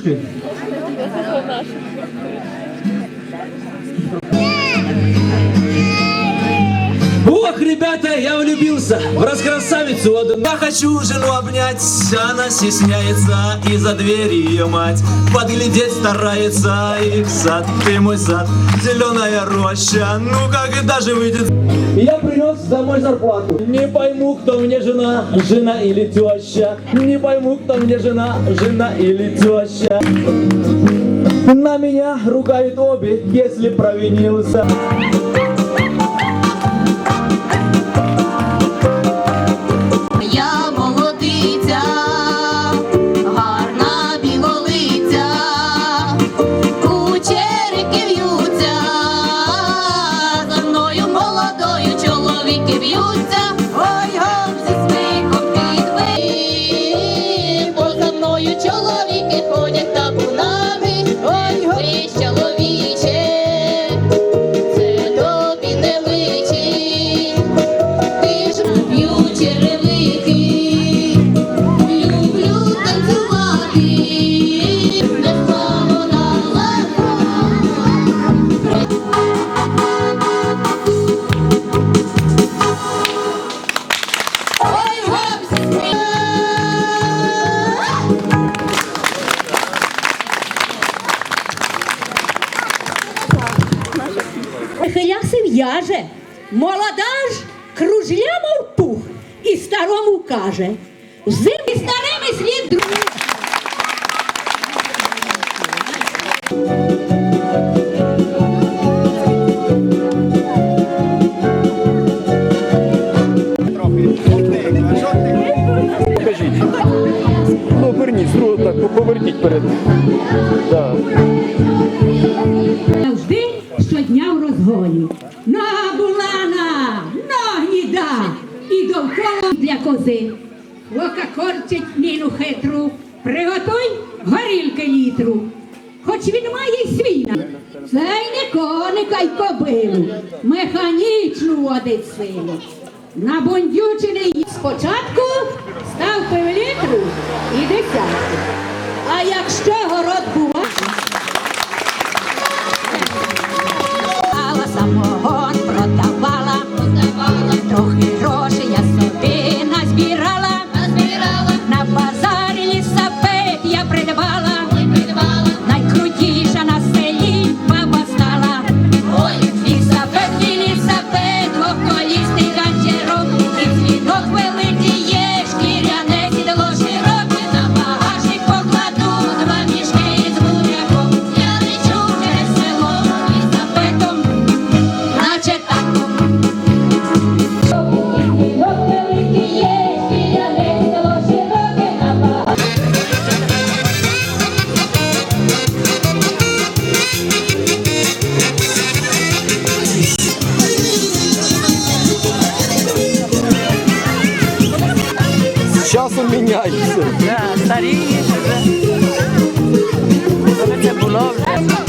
querido. Ребята, я влюбился в раскрасавицу. Я хочу жену обнять, она стесняется И за дверь ее мать подглядеть старается И сад, ты мой сад, зеленая роща Ну когда же выйдет И Я принес домой зарплату. Не пойму, кто мне жена, жена или теща. Не пойму, кто мне жена, жена или теща. На меня ругают обе, если провинился. down. В'яже, молода ж кружля, мов пух, і старому каже. Зими старими слід. Покажіть. Ну, поверніть перед. Так. Нога булана, ноги да, і довкола для кози. Ока корчить міну хитру, приготуй горілки літру. Хоч він має й свіна, це й не коника й кобилу, механічну водить силу. На бундючений спочатку став півлітру і десятку. А якщо город бува, міняєшся. Да, старієш вже. Коли це було вже.